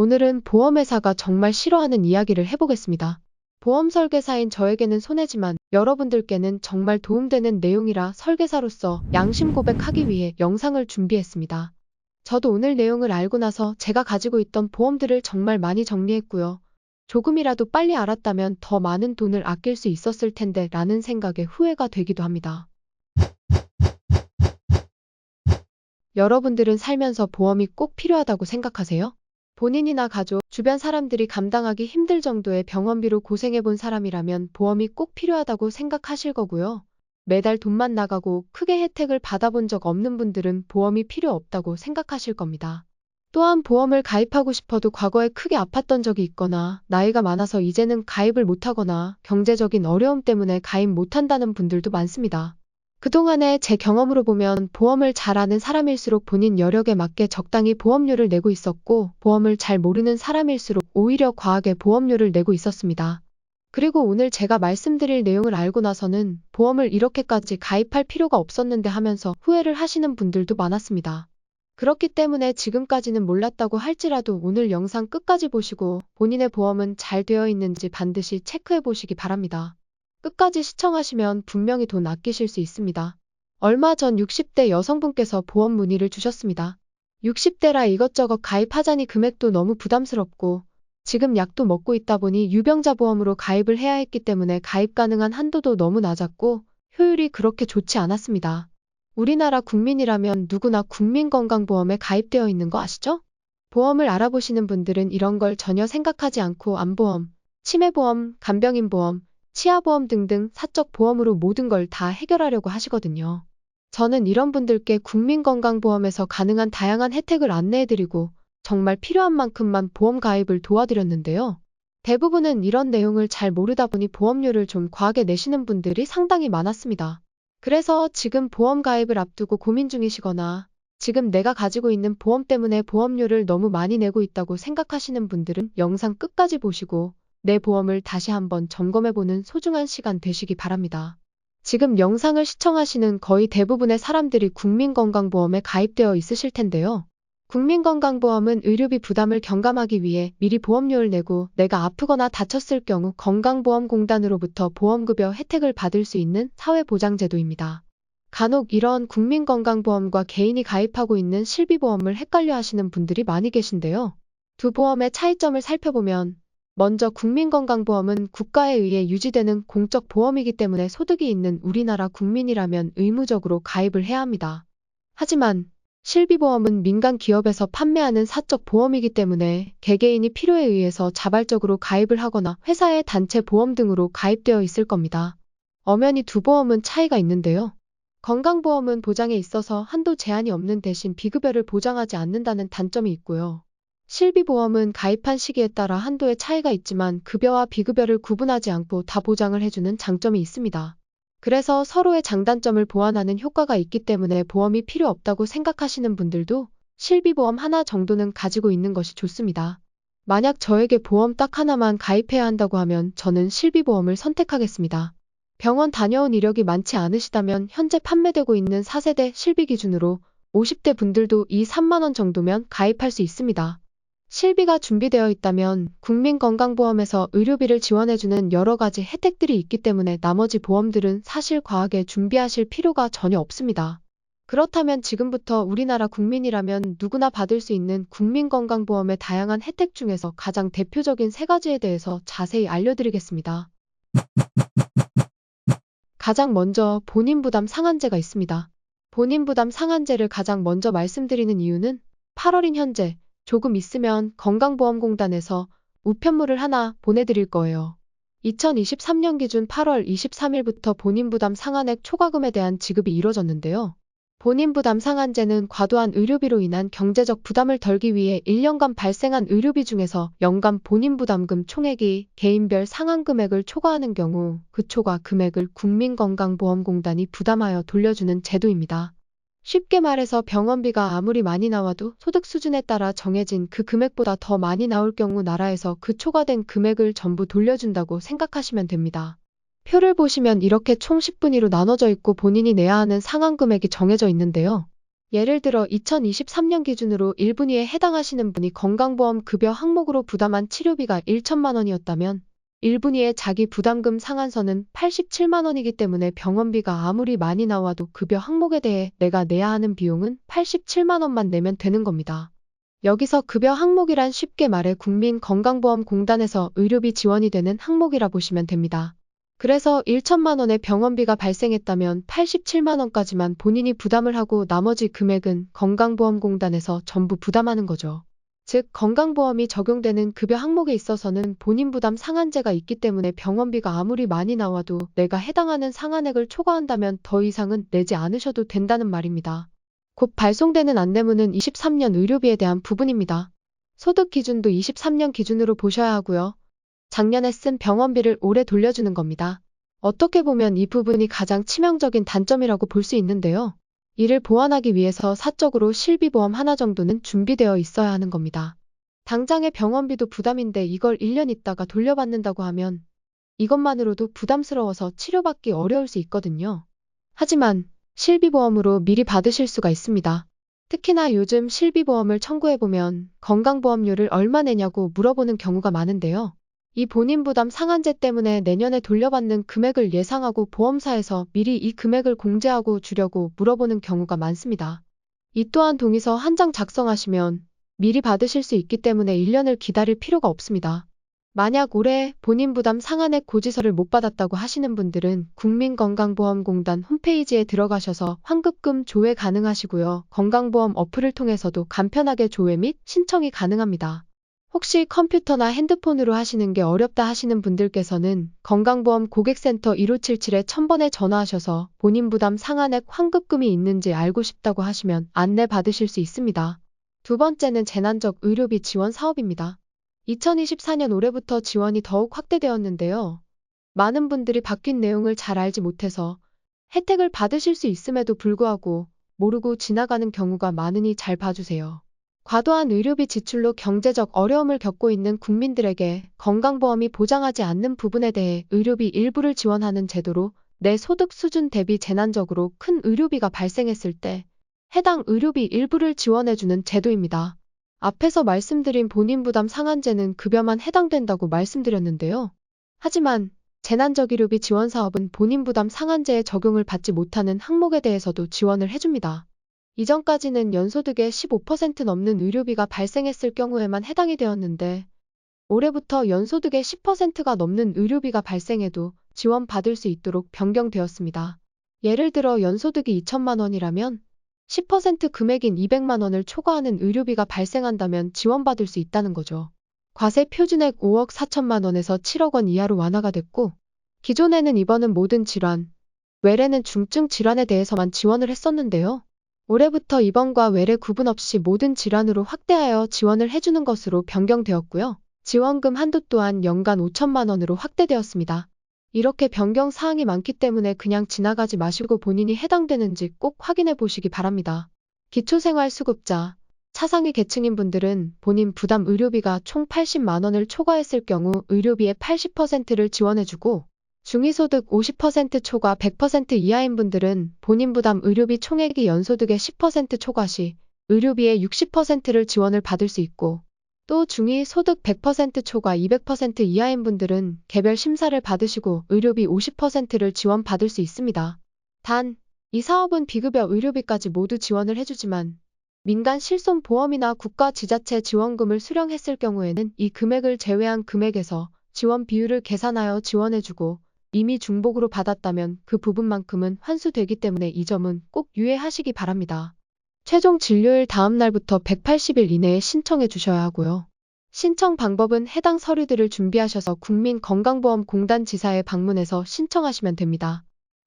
오늘은 보험회사가 정말 싫어하는 이야기를 해보겠습니다. 보험 설계사인 저에게는 손해지만 여러분들께는 정말 도움되는 내용이라 설계사로서 양심 고백하기 위해 영상을 준비했습니다. 저도 오늘 내용을 알고 나서 제가 가지고 있던 보험들을 정말 많이 정리했고요. 조금이라도 빨리 알았다면 더 많은 돈을 아낄 수 있었을 텐데 라는 생각에 후회가 되기도 합니다. 여러분들은 살면서 보험이 꼭 필요하다고 생각하세요? 본인이나 가족, 주변 사람들이 감당하기 힘들 정도의 병원비로 고생해본 사람이라면 보험이 꼭 필요하다고 생각하실 거고요. 매달 돈만 나가고 크게 혜택을 받아본 적 없는 분들은 보험이 필요 없다고 생각하실 겁니다. 또한 보험을 가입하고 싶어도 과거에 크게 아팠던 적이 있거나 나이가 많아서 이제는 가입을 못하거나 경제적인 어려움 때문에 가입 못한다는 분들도 많습니다. 그동안의 제 경험으로 보면 보험을 잘 아는 사람일수록 본인 여력에 맞게 적당히 보험료를 내고 있었고 보험을 잘 모르는 사람일수록 오히려 과하게 보험료를 내고 있었습니다. 그리고 오늘 제가 말씀드릴 내용을 알고 나서는 보험을 이렇게까지 가입할 필요가 없었는데 하면서 후회를 하시는 분들도 많았습니다. 그렇기 때문에 지금까지는 몰랐다고 할지라도 오늘 영상 끝까지 보시고 본인의 보험은 잘 되어 있는지 반드시 체크해 보시기 바랍니다. 끝까지 시청하시면 분명히 돈 아끼실 수 있습니다. 얼마 전 60대 여성분께서 보험 문의를 주셨습니다. 60대라 이것저것 가입하자니 금액도 너무 부담스럽고 지금 약도 먹고 있다 보니 유병자 보험으로 가입을 해야 했기 때문에 가입 가능한 한도도 너무 낮았고 효율이 그렇게 좋지 않았습니다. 우리나라 국민이라면 누구나 국민건강보험에 가입되어 있는 거 아시죠? 보험을 알아보시는 분들은 이런 걸 전혀 생각하지 않고 암보험, 치매보험, 간병인보험, 치아보험 등등 사적 보험으로 모든 걸 다 해결하려고 하시거든요. 저는 이런 분들께 국민건강보험에서 가능한 다양한 혜택을 안내해드리고 정말 필요한 만큼만 보험 가입을 도와드렸는데요. 대부분은 이런 내용을 잘 모르다 보니 보험료를 좀 과하게 내시는 분들이 상당히 많았습니다. 그래서 지금 보험 가입을 앞두고 고민 중이시거나 지금 내가 가지고 있는 보험 때문에 보험료를 너무 많이 내고 있다고 생각하시는 분들은 영상 끝까지 보시고 내 보험을 다시 한번 점검해보는 소중한 시간 되시기 바랍니다. 지금 영상을 시청하시는 거의 대부분의 사람들이 국민건강보험에 가입되어 있으실 텐데요. 국민건강보험은 의료비 부담을 경감하기 위해 미리 보험료를 내고 내가 아프거나 다쳤을 경우 건강보험공단으로부터 보험급여 혜택을 받을 수 있는 사회보장제도입니다. 간혹 이런 국민건강보험과 개인이 가입하고 있는 실비보험을 헷갈려 하시는 분들이 많이 계신데요. 두 보험의 차이점을 살펴보면 먼저 국민건강보험은 국가에 의해 유지되는 공적 보험이기 때문에 소득이 있는 우리나라 국민이라면 의무적으로 가입을 해야 합니다. 하지만 실비보험은 민간 기업에서 판매하는 사적 보험이기 때문에 개개인이 필요에 의해서 자발적으로 가입을 하거나 회사의 단체 보험 등으로 가입되어 있을 겁니다. 엄연히 두 보험은 차이가 있는데요. 건강보험은 보장에 있어서 한도 제한이 없는 대신 비급여를 보장하지 않는다는 단점이 있고요. 실비보험은 가입한 시기에 따라 한도의 차이가 있지만 급여와 비급여를 구분하지 않고 다 보장을 해주는 장점이 있습니다. 그래서 서로의 장단점을 보완하는 효과가 있기 때문에 보험이 필요 없다고 생각하시는 분들도 실비보험 하나 정도는 가지고 있는 것이 좋습니다. 만약 저에게 보험 딱 하나만 가입해야 한다고 하면 저는 실비보험을 선택하겠습니다. 병원 다녀온 이력이 많지 않으시다면 현재 판매되고 있는 4세대 실비 기준으로 50대 분들도 이 3만원 정도면 가입할 수 있습니다. 실비가 준비되어 있다면 국민건강보험에서 의료비를 지원해주는 여러 가지 혜택들이 있기 때문에 나머지 보험들은 사실 과하게 준비하실 필요가 전혀 없습니다. 그렇다면 지금부터 우리나라 국민이라면 누구나 받을 수 있는 국민건강보험의 다양한 혜택 중에서 가장 대표적인 세 가지에 대해서 자세히 알려드리겠습니다. 가장 먼저 본인 부담 상한제가 있습니다. 본인 부담 상한제를 가장 먼저 말씀드리는 이유는 8월인 현재 조금 있으면 건강보험공단에서 우편물을 하나 보내드릴 거예요. 2023년 기준 8월 23일부터 본인 부담 상한액 초과금에 대한 지급이 이뤄졌는데요. 본인 부담 상한제는 과도한 의료비로 인한 경제적 부담을 덜기 위해 1년간 발생한 의료비 중에서 연간 본인 부담금 총액이 개인별 상한 금액을 초과하는 경우 그 초과 금액을 국민건강보험공단이 부담하여 돌려주는 제도입니다. 쉽게 말해서 병원비가 아무리 많이 나와도 소득 수준에 따라 정해진 그 금액보다 더 많이 나올 경우 나라에서 그 초과된 금액을 전부 돌려준다고 생각하시면 됩니다. 표를 보시면 이렇게 총 10분위로 나눠져 있고 본인이 내야 하는 상한 금액이 정해져 있는데요. 예를 들어 2023년 기준으로 1분위에 해당하시는 분이 건강보험 급여 항목으로 부담한 치료비가 1천만 원이었다면 1분위의 자기 부담금 상한선은 87만 원이기 때문에 병원비가 아무리 많이 나와도 급여 항목에 대해 내가 내야 하는 비용은 87만 원만 내면 되는 겁니다. 여기서 급여 항목이란 쉽게 말해 국민건강보험공단에서 의료비 지원이 되는 항목이라 보시면 됩니다. 그래서 1천만 원의 병원비가 발생했다면 87만 원까지만 본인이 부담을 하고 나머지 금액은 건강보험공단에서 전부 부담하는 거죠. 즉, 건강보험이 적용되는 급여 항목에 있어서는 본인 부담 상한제가 있기 때문에 병원비가 아무리 많이 나와도 내가 해당하는 상한액을 초과한다면 더 이상은 내지 않으셔도 된다는 말입니다. 곧 발송되는 안내문은 23년 의료비에 대한 부분입니다. 소득 기준도 23년 기준으로 보셔야 하고요. 작년에 쓴 병원비를 올해 돌려주는 겁니다. 어떻게 보면 이 부분이 가장 치명적인 단점이라고 볼 수 있는데요. 이를 보완하기 위해서 사적으로 실비보험 하나 정도는 준비되어 있어야 하는 겁니다. 당장의 병원비도 부담인데 이걸 1년 있다가 돌려받는다고 하면 이것만으로도 부담스러워서 치료받기 어려울 수 있거든요. 하지만 실비보험으로 미리 받으실 수가 있습니다. 특히나 요즘 실비보험을 청구해보면 건강보험료를 얼마 내냐고 물어보는 경우가 많은데요. 이 본인 부담 상한제 때문에 내년에 돌려받는 금액을 예상하고 보험사에서 미리 이 금액을 공제하고 주려고 물어보는 경우가 많습니다. 이 또한 동의서 한 장 작성하시면 미리 받으실 수 있기 때문에 1년을 기다릴 필요가 없습니다. 만약 올해 본인 부담 상한액 고지서를 못 받았다고 하시는 분들은 국민건강보험공단 홈페이지에 들어가셔서 환급금 조회 가능하시고요. 건강보험 어플을 통해서도 간편하게 조회 및 신청이 가능합니다. 혹시 컴퓨터나 핸드폰으로 하시는 게 어렵다 하시는 분들께서는 건강보험 고객센터 1577에 1000번에 전화하셔서 본인 부담 상한액 환급금이 있는지 알고 싶다고 하시면 안내 받으실 수 있습니다. 두 번째는 재난적 의료비 지원 사업입니다. 2024년 올해부터 지원이 더욱 확대되었는데요. 많은 분들이 바뀐 내용을 잘 알지 못해서 혜택을 받으실 수 있음에도 불구하고 모르고 지나가는 경우가 많으니 잘 봐주세요. 과도한 의료비 지출로 경제적 어려움을 겪고 있는 국민들에게 건강보험이 보장하지 않는 부분에 대해 의료비 일부를 지원하는 제도로 내 소득 수준 대비 재난적으로 큰 의료비가 발생했을 때 해당 의료비 일부를 지원해주는 제도입니다. 앞에서 말씀드린 본인 부담 상한제는 급여만 해당된다고 말씀드렸는데요. 하지만 재난적 의료비 지원 사업은 본인 부담 상한제에 적용을 받지 못하는 항목에 대해서도 지원을 해줍니다. 이전까지는 연소득의 15% 넘는 의료비가 발생했을 경우에만 해당이 되었는데 올해부터 연소득의 10%가 넘는 의료비가 발생해도 지원받을 수 있도록 변경되었습니다. 예를 들어 연소득이 2천만 원이라면 10% 금액인 200만 원을 초과하는 의료비가 발생한다면 지원받을 수 있다는 거죠. 과세 표준액 5억 4천만 원에서 7억 원 이하로 완화가 됐고 기존에는 입원은 모든 질환, 외래는 중증 질환에 대해서만 지원을 했었는데요. 올해부터 입원과 외래 구분 없이 모든 질환으로 확대하여 지원을 해주는 것으로 변경되었고요. 지원금 한도 또한 연간 5천만 원으로 확대되었습니다. 이렇게 변경 사항이 많기 때문에 그냥 지나가지 마시고 본인이 해당되는지 꼭 확인해 보시기 바랍니다. 기초생활수급자, 차상위 계층인 분들은 본인 부담 의료비가 총 80만 원을 초과했을 경우 의료비의 80%를 지원해주고 중위소득 50% 초과 100% 이하인 분들은 본인 부담 의료비 총액이 연소득의 10% 초과 시 의료비의 60%를 지원을 받을 수 있고 또 중위 소득 100% 초과 200% 이하인 분들은 개별 심사를 받으시고 의료비 50%를 지원받을 수 있습니다. 단, 이 사업은 비급여 의료비까지 모두 지원을 해주지만 민간 실손보험이나 국가 지자체 지원금을 수령했을 경우에는 이 금액을 제외한 금액에서 지원 비율을 계산하여 지원해주고 이미 중복으로 받았다면 그 부분만큼은 환수되기 때문에 이 점은 꼭 유의하시기 바랍니다. 최종 진료일 다음 날부터 180일 이내에 신청해 주셔야 하고요. 신청 방법은 해당 서류들을 준비하셔서 국민건강보험공단 지사에 방문해서 신청하시면 됩니다.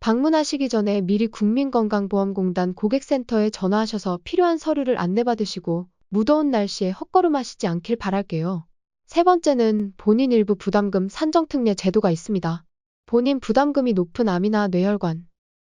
방문하시기 전에 미리 국민건강보험공단 고객센터에 전화하셔서 필요한 서류를 안내받으시고 무더운 날씨에 헛걸음하시지 않길 바랄게요. 세 번째는 본인 일부 부담금 산정특례 제도가 있습니다. 본인 부담금이 높은 암이나 뇌혈관,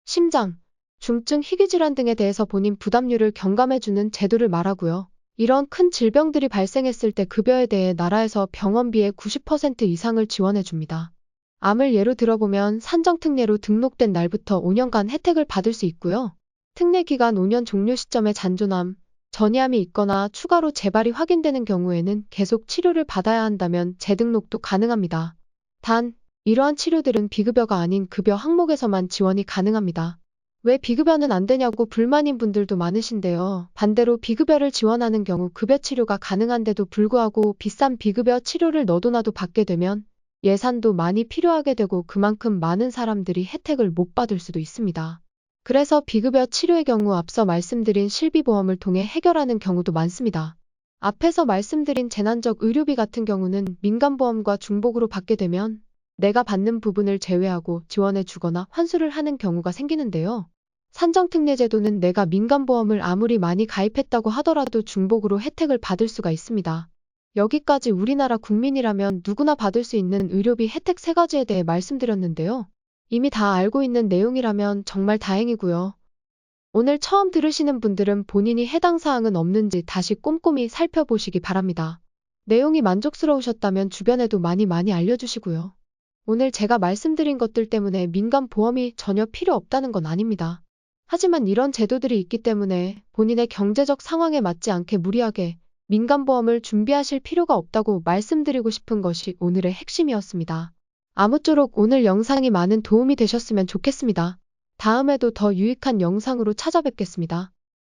심장, 중증 희귀질환 등에 대해서 본인 부담률을 경감해주는 제도를 말하고요. 이런 큰 질병들이 발생했을 때 급여에 대해 나라에서 병원비의 90% 이상을 지원해줍니다. 암을 예로 들어보면 산정특례로 등록된 날부터 5년간 혜택을 받을 수 있고요. 특례 기간 5년 종료 시점에 잔존함, 전이함이 있거나 추가로 재발이 확인되는 경우에는 계속 치료를 받아야 한다면 재등록도 가능합니다. 단, 이러한 치료들은 비급여가 아닌 급여 항목에서만 지원이 가능합니다. 왜 비급여는 안 되냐고 불만인 분들도 많으신데요. 반대로 비급여를 지원하는 경우 급여 치료가 가능한데도 불구하고 비싼 비급여 치료를 너도나도 받게 되면 예산도 많이 필요하게 되고 그만큼 많은 사람들이 혜택을 못 받을 수도 있습니다. 그래서 비급여 치료의 경우 앞서 말씀드린 실비보험을 통해 해결하는 경우도 많습니다. 앞에서 말씀드린 재난적 의료비 같은 경우는 민간보험과 중복으로 받게 되면 내가 받는 부분을 제외하고 지원해 주거나 환수를 하는 경우가 생기는데요. 산정특례제도는 내가 민간보험을 아무리 많이 가입했다고 하더라도 중복으로 혜택을 받을 수가 있습니다. 여기까지 우리나라 국민이라면 누구나 받을 수 있는 의료비 혜택 세 가지에 대해 말씀드렸는데요. 이미 다 알고 있는 내용이라면 정말 다행이고요. 오늘 처음 들으시는 분들은 본인이 해당 사항은 없는지 다시 꼼꼼히 살펴보시기 바랍니다. 내용이 만족스러우셨다면 주변에도 많이 많이 알려주시고요. 오늘 제가 말씀드린 것들 때문에 민간 보험이 전혀 필요 없다는 건 아닙니다. 하지만 이런 제도들이 있기 때문에 본인의 경제적 상황에 맞지 않게 무리하게 민간보험을 준비하실 필요가 없다고 말씀드리고 싶은 것이 오늘의 핵심이었습니다. 아무쪼록 오늘 영상이 많은 도움이 되셨으면 좋겠습니다. 다음에도 더 유익한 영상으로 찾아뵙겠습니다.